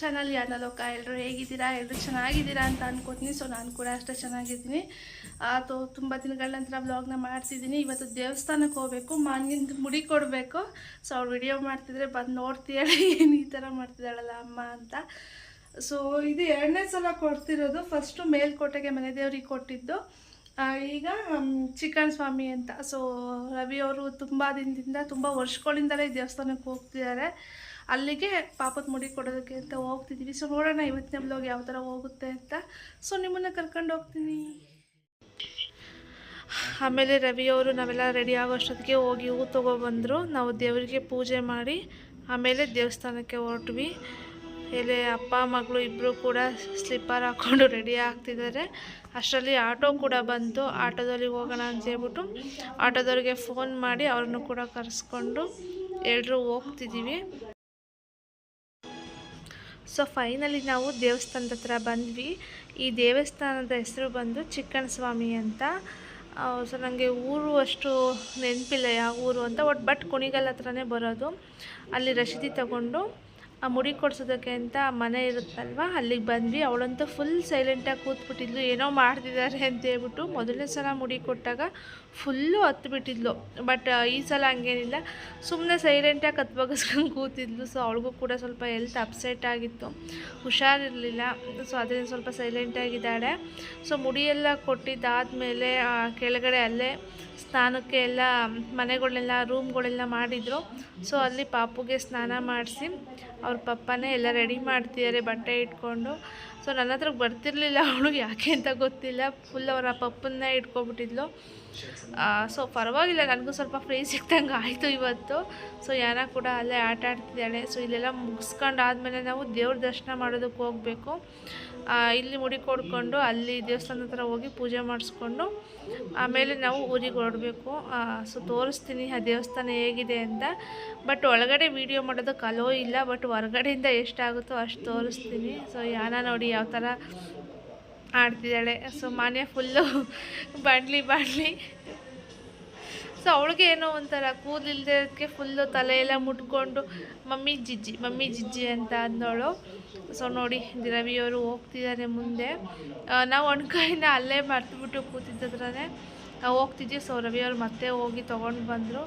Channel ಯಾನಲೋಕ ಎಲ್ಲರೂ ಹೇಗಿದ್ದೀರಾ ಎಲ್ಲರೂ ಚೆನ್ನಾಗಿದ್ದೀರಾ ಅಂತ ಅನ್ಕೋತೀನಿ. ಸೊ ನಾನು ಕೂಡ ಅಷ್ಟೇ ಚೆನ್ನಾಗಿದ್ದೀನಿ. ಅದು ತುಂಬ ದಿನಗಳ ನಂತರ ಬ್ಲಾಗ್ನ ಮಾಡ್ತಿದ್ದೀನಿ. ಇವತ್ತು ದೇವಸ್ಥಾನಕ್ಕೆ ಹೋಗಬೇಕು ಮಾನ್ಗಿಂದ ಮುಡಿ ಕೊಡಬೇಕು. ಸೊ ಅವ್ರು ವಿಡಿಯೋ ಮಾಡ್ತಿದ್ರೆ ಬಂದು ನೋಡ್ತೀಯಾಳೆ ಏನು ಈ ಥರ ಮಾಡ್ತಿದ್ದಾಳಲ್ಲ ಅಮ್ಮ ಅಂತ. ಸೊ ಇದು ಎರಡನೇ ಸಲ ಕೊಡ್ತಿರೋದು. ಫಸ್ಟು ಮೇಲ್ಕೋಟೆಗೆ ಮನೆ ದೇವ್ರಿಗೆ ಕೊಟ್ಟಿದ್ದು. ಈಗ ಚಿಕನ್ ಸ್ವಾಮಿ ಅಂತ. ಸೊ ರವಿ ಅವರು ತುಂಬ ದಿನದಿಂದ ತುಂಬ ವರ್ಷಗಳಿಂದಲೇ ದೇವಸ್ಥಾನಕ್ಕೆ ಹೋಗ್ತಿದ್ದಾರೆ. ಅಲ್ಲಿಗೆ ಪಾಪದ ಮುಡಿ ಕೊಡೋದಕ್ಕೆ ಅಂತ ಹೋಗ್ತಿದ್ದೀವಿ ಸೊ ನೋಡೋಣ ಇವತ್ತಿನ ಬ್ಲಾಗ್ ಯಾವ ಥರ ಹೋಗುತ್ತೆ ಅಂತ. ಸೊ ನಿಮ್ಮನ್ನು ಕರ್ಕೊಂಡು ಹೋಗ್ತೀನಿ. ಆಮೇಲೆ ರವಿಯವರು ನಾವೆಲ್ಲ ರೆಡಿ ಆಗೋ ಅಷ್ಟೊತ್ತಿಗೆ ಹೋಗಿ ಹೂ ತೊಗೊಬಂದರು ನಾವು ದೇವರಿಗೆ ಪೂಜೆ ಮಾಡಿ ಆಮೇಲೆ ದೇವಸ್ಥಾನಕ್ಕೆ ಹೊರಟ್ವಿ. ಎಲೆ ಅಪ್ಪ, ಮಗಳು ಇಬ್ಬರು ಕೂಡ ಸ್ಲಿಪ್ಪರ್ ಹಾಕ್ಕೊಂಡು ರೆಡಿ ಆಗ್ತಿದ್ದಾರೆ. ಅಷ್ಟರಲ್ಲಿ ಆಟೋ ಕೂಡ ಬಂತು. ಆಟೋದಲ್ಲಿ ಹೋಗೋಣ ಅಂತ ಹೇಳ್ಬಿಟ್ಟು ಆಟೋದವ್ರಿಗೆ ಫೋನ್ ಮಾಡಿ ಅವ್ರನ್ನು ಕೂಡ ಕರೆಸ್ಕೊಂಡು ಎಲ್ಲರೂ ಹೋಗ್ತಿದ್ದೀವಿ. ಸೊ ಫೈನಲಿ ನಾವು ದೇವಸ್ಥಾನದ ಹತ್ರ ಬಂದ್ವಿ. ಈ ದೇವಸ್ಥಾನದ ಹೆಸರು ಬಂದು ಚಿಕ್ಕನ ಸ್ವಾಮಿ ಅಂತ ಸೊ ನನಗೆ ಊರು ಅಷ್ಟು ನೆನಪಿಲ್ಲ ಯಾವ ಊರು ಅಂತ ಒಟ್ ಬಟ್ ಕುಣಿಗಲ್ ಹತ್ರನೇ ಬರೋದು. ಅಲ್ಲಿ ರಶೀದಿ ತಗೊಂಡು ಆ ಮುಡಿ ಕೊಡ್ಸೋದಕ್ಕೆ ಅಂತ ಮನೆ ಇರುತ್ತಲ್ವ? ಅಲ್ಲಿಗೆ ಬಂದ್ವಿ. ಅವಳಂತೂ ಫುಲ್ ಸೈಲೆಂಟಾಗಿ ಕೂತ್ಬಿಟ್ಟಿದ್ಲು. ಏನೋ ಮಾಡ್ತಿದ್ದಾರೆ ಅಂತ ಹೇಳ್ಬಿಟ್ಟು ಮೊದಲನೇ ಸಲ ಮುಡಿ ಕೊಟ್ಟಾಗ ಫುಲ್ಲು ಹತ್ತು ಬಿಟ್ಟಿದ್ಲು ಬಟ್ ಈ ಸಲ ಹಂಗೇನಿಲ್ಲ. ಸುಮ್ಮನೆ ಸೈಲೆಂಟಾಗಿ ಕತ್ ಬಗಸ್ಕೊಂಡು ಕೂತಿದ್ಲು. ಸೊ ಅವಳಿಗೂ ಕೂಡ ಸ್ವಲ್ಪ ಹೆಲ್ತ್ ಅಪ್ಸೆಟ್ ಆಗಿತ್ತು. ಹುಷಾರಿರಲಿಲ್ಲ. ಸೊ ಅದರಿಂದ ಸ್ವಲ್ಪ ಸೈಲೆಂಟಾಗಿದ್ದಾಳೆ ಸೊ ಮುಡಿಯೆಲ್ಲ ಕೊಟ್ಟಿದ್ದಾದಮೇಲೆ ಕೆಳಗಡೆ ಅಲ್ಲೇ ಸ್ನಾನಕ್ಕೆ ಎಲ್ಲ ಮನೆಗಳೆಲ್ಲ ರೂಮ್ಗಳೆಲ್ಲ ಮಾಡಿದರು. ಸೊ ಅಲ್ಲಿ ಪಾಪುಗೆ ಸ್ನಾನ ಮಾಡಿಸಿ, ಅವ್ರ ಪಪ್ಪನೇ ಎಲ್ಲ ರೆಡಿ ಮಾಡ್ತಿದ್ದಾರೆ ಬಟ್ಟೆ ಇಟ್ಕೊಂಡು. ಸೊ ನನ್ನ ಹತ್ರ ಬರ್ತಿರ್ಲಿಲ್ಲ ಅವಳು, ಯಾಕೆ ಅಂತ ಗೊತ್ತಿಲ್ಲ. ಫುಲ್ ಅವರ ಪಪ್ಪನ್ನೇ ಇಟ್ಕೊಬಿಟ್ಟಿದ್ಲು ಸೊ ಪರವಾಗಿಲ್ಲ, ನನಗೂ ಸ್ವಲ್ಪ ಫ್ರೀ ಸಿಕ್ತಂಗೆ ಆಯಿತು ಇವತ್ತು. ಸೊ ಯಾನ ಕೂಡ ಅಲ್ಲೇ ಆಟ ಆಡ್ತಿದ್ದಾಳೆ ಸೊ ಇಲ್ಲೆಲ್ಲ ಮುಗಿಸ್ಕೊಂಡು ಆದಮೇಲೆ ನಾವು ದೇವ್ರ ದರ್ಶನ ಮಾಡೋದಕ್ಕೆ ಹೋಗಬೇಕು. ಇಲ್ಲಿ ಮುಡಿ ಕೊಡ್ಕೊಂಡು ಅಲ್ಲಿ ದೇವಸ್ಥಾನದ ಹತ್ರ ಹೋಗಿ ಪೂಜೆ ಮಾಡಿಸ್ಕೊಂಡು ಆಮೇಲೆ ನಾವು ಊರಿಗೆ ಹೊರಡಬೇಕು. ಸೊ ತೋರಿಸ್ತೀನಿ ಆ ದೇವಸ್ಥಾನ ಹೇಗಿದೆ ಅಂತ. ಬಟ್ ಒಳಗಡೆ ವೀಡಿಯೋ ಮಾಡೋದಕ್ಕೆ ಅಲೋ ಇಲ್ಲ, ಬಟ್ ಹೊರಗಡೆಯಿಂದ ಎಷ್ಟಾಗುತ್ತೋ ಅಷ್ಟು ತೋರಿಸ್ತೀನಿ. ಸೊ ಯಾನ ನೋಡಿ ಯಾವ ಥರ ಆಡ್ತಿದ್ದಾಳೆ. ಸೊ ಮನೆ ಫುಲ್ಲು ಬಾಂಡ್ಲಿ ಬಾಣ್ಲಿ ಸೊ ಅವಳಿಗೆ ಏನೋ ಒಂಥರ ಕೂದಲಿಲ್ದಕ್ಕೆ ಫುಲ್ಲು ತಲೆ ಎಲ್ಲ ಮುಟ್ಕೊಂಡು, ಮಮ್ಮಿ, ಜಿಜ್ಜಿ ಮಮ್ಮಿ, ಜಿಜ್ಜಿ ಅಂತ ಅಂದವಳು. ಸೊ ನೋಡಿ ರವಿಯವರು ಹೋಗ್ತಿದ್ದಾರೆ ಮುಂದೆ. ನಾವು ಒಣ್ಕಾಯಿನ ಅಲ್ಲೇ ಮರ್ತುಬಿಟ್ಟು ಕೂತಿದ್ದದ್ರೇ ಹೋಗ್ತಿದ್ವಿ. ಸೊ ರವಿಯವರು ಮತ್ತೆ ಹೋಗಿ ತೊಗೊಂಡು ಬಂದರು.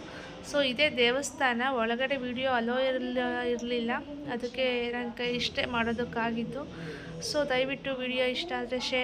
ಸೊ ಇದೇ ದೇವಸ್ಥಾನ, ಒಳಗಡೆ ವಿಡಿಯೋ ಅಲೋ ಇರಲಿಲ್ಲ ಇರಲಿಲ್ಲ. ಅದಕ್ಕೆ ನಂಗೆ ಇಷ್ಟೇ ಮಾಡೋದಕ್ಕಾಗಿದ್ದು. ಸೊ ದಯವಿಟ್ಟು ವಿಡಿಯೋ ಇಷ್ಟ ಆದರೆ ಶೇರ್